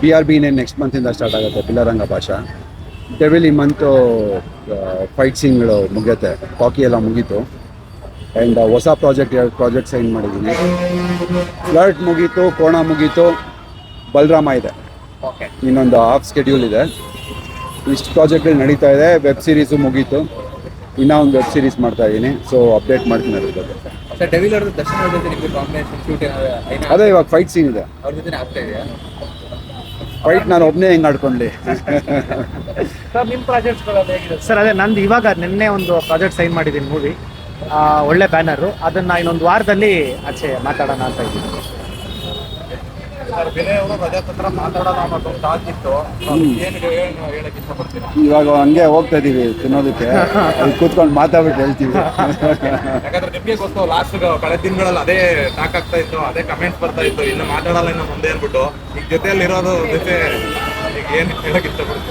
B R ಬಿನೇ next ಮಂತಿಂದ start ಆಗುತ್ತೆ ಪಿಲ್ಲರಂಗ ಭಾಷಾ. ಡೆವಿಲ್ ಈ ಮಂತು ಫೈಟ್ ಸೀನ್ಗಳು ಮುಗಿಯುತ್ತೆ ಕಾಕಿ ಎಲ್ಲ ಮುಗೀತು. ಆ್ಯಂಡ್ ಹೊಸ ಪ್ರಾಜೆಕ್ಟ್ ಎರಡು ಪ್ರಾಜೆಕ್ಟ್ ಸೈನ್ ಮಾಡಿದ್ದೀನಿ. ಫ್ಲರ್ಟ್ ಮುಗೀತು ಕೋಣ ಮುಗೀತು ಬಲರಾಮ ಇದೆ. ಇನ್ನೊಂದು ಆಫ್ ಸ್ಕೆಡ್ಯೂಲ್ ಇದೆ. ಇಷ್ಟು ಪ್ರಾಜೆಕ್ಟ್ಗಳು ನಡೀತಾ ಇದೆ ವೆಬ್ ಸೀರೀಸು ಮುಗೀತು. ಇನ್ನೂ ಒಂದು ವೆಬ್ ಸೀರೀಸ್ ಮಾಡ್ತಾ ಇದ್ದೀನಿ ಸೊ ಅಪ್ಡೇಟ್ ಮಾಡ್ತೀನಿ ಅದ್ರ ಬಗ್ಗೆ ಅದೇ ಇವಾಗ ಫೈಟ್ ಸೀನ್ ಇದೆ ಅವ್ರ ಜೊತೆ ಆಗ್ತಾ ಇದೆಯಾ ಫೈಟ್ ನಾನು ಒಬ್ಬನೇ ಹೆಂಗ್ ಆಡ್ಕೊಂಡ್ಲಿ? ಸರ್ ನಿಮ್ಮ ಹೇಗಿದೆ? ಸರ್ ಅದೇ ನಂದು ಇವಾಗ ನಿನ್ನೆ ಒಂದು ಪ್ರಾಜೆಕ್ಟ್ ಸೈನ್ ಮಾಡಿದೀನಿ ಮೂವಿ ಒಳ್ಳೆ ಬ್ಯಾನರ್ ಅದನ್ನ ಇನ್ನೊಂದು ವಾರದಲ್ಲಿ ಆಚೆ ಮಾತಾಡೋಣ ಅಂತ ಇದ್ದೀನಿ. ವಿನಯ್ ಅವರು ಮಾತಾಡೋಣ ಅನ್ನೋದು ಒಂದು ಥಾಟ್ ಏನು ಏನು ಹೇಳಕ್ಕೆ ಇಷ್ಟಪಡ್ತೀರಾ? ಇವಾಗ ಹಂಗೆ ಹೋಗ್ತಾ ಇದೀವಿ ತಿನ್ನೋದಕ್ಕೆ. ಅಲ್ಲಿ ಕೂತ್ಕೊಂಡು ಮಾತಾಡ್ಬಿಟ್ಟು ಹೇಳ್ತೀವಿ. ಯಾಕಂದ್ರೆ ನಿಮಗೆ ಗೊತ್ತು ಲಾಸ್ಟ್ ಕಳೆದ ದಿನಗಳಲ್ಲಿ ಅದೇ ಟಾಕ್ ಆಗ್ತಾ ಇತ್ತು ಅದೇ ಕಮೆಂಟ್ ಬರ್ತಾ ಇತ್ತು ಇನ್ನು ಮಾತಾಡಲ್ಲ ಇನ್ನು ಮುಂದೆ ಅಂದ್ಬಿಟ್ಟು. ಈಗ ಜೊತೆಯಲ್ಲಿ ಇರೋದು ಜೊತೆ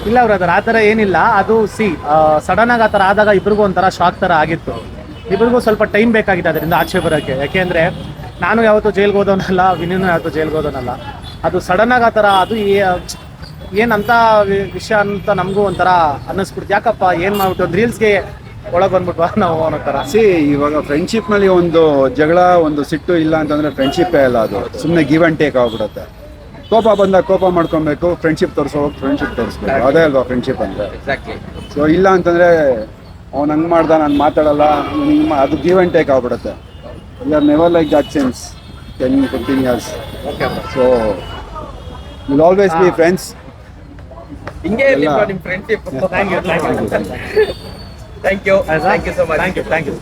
ಇಲ್ಲ ಅವ್ರ ಅದರ ಆ ಥರ ಏನಿಲ್ಲ. ಅದು ಸಿ ಸಡನ್ ಆಗಿ ಆ ತರ ಆದಾಗ ಇಬ್ರಿಗೂ ಒಂಥರ ಶಾಕ್ ತರ ಆಗಿತ್ತು. ಇಬ್ರಿಗೂ ಸ್ವಲ್ಪ ಟೈಮ್ ಬೇಕಾಗಿದೆ ಅದರಿಂದ ಆಚೆ ಬರೋಕ್ಕೆ. ಯಾಕೆಂದರೆ ನಾನು ಯಾವತ್ತೂ ಜೈಲ್ಗೆ ಹೋದವನಲ್ಲ ವಿನಯನು ಯಾವತ್ತೂ ಜೈಲ್ಗೆ ಹೋದವನಲ್ಲ. ಅದು ಸಡನ್ ಆಗಿ ಆ ಥರ ಅದು ಏನಂತ ವಿ- ವಿಷಯ ಅಂತ ನಮಗೂ ಒಂಥರ ಅನ್ನಿಸ್ಬಿಡ್ತು. ಯಾಕಪ್ಪ ಏನು ಮಾಡ್ಬಿಟ್ಟು ಒಂದು ರೀಲ್ಸ್ಗೆ ಒಳಗೆ ಬಂದ್ಬಿಟ್ವಾ ನಾವು ಅನ್ನೋ ಥರ. ಸಿ ಇವಾಗ ಫ್ರೆಂಡ್ಶಿಪ್ನಲ್ಲಿ ಒಂದು ಜಗಳ ಒಂದು ಸಿಟ್ಟು ಇಲ್ಲ ಅಂತಂದರೆ ಫ್ರೆಂಡ್ಶಿಪ್ಪೇ ಅಲ್ಲ ಅದು. ಸುಮ್ಮನೆ ಗಿವ್ ಆ್ಯಂಡ್ ಟೇಕ್ ಆಗ್ಬಿಡುತ್ತೆ. ಕೋಪ ಬಂದಾಗ ಕೋಪ ಮಾಡ್ಕೊಬೇಕು ಫ್ರೆಂಡ್ಶಿಪ್ ತೋರಿಸೋ ಫ್ರೆಂಡ್ಶಿಪ್ ತೋರಿಸ್ಬೇಕು. ಅದೇ ಅಲ್ವಾ ಫ್ರೆಂಡ್ಶಿಪ್ ಅಂದರೆ. ಎಕ್ಸಾಕ್ಟ್ಲಿ ಸೊ ಇಲ್ಲ ಅಂತಂದರೆ ಅವ್ನು ಹಂಗೆ ಮಾಡ್ದ ನಾನು ಮಾತಾಡಲ್ಲ ನಿಮ್ಮ ಅದು ಗಿವ್ ಆ್ಯಂಡ್ ಟೇಕ್ ಆಗ್ಬಿಡುತ್ತೆ. We are never like that since ten fifteen years okay so will always be friends ಹಿಂಗೆ ಎಲ್ಲ. ನಿಮ್ಮ friendship thank you thank you thank you thank you so much thank you thank you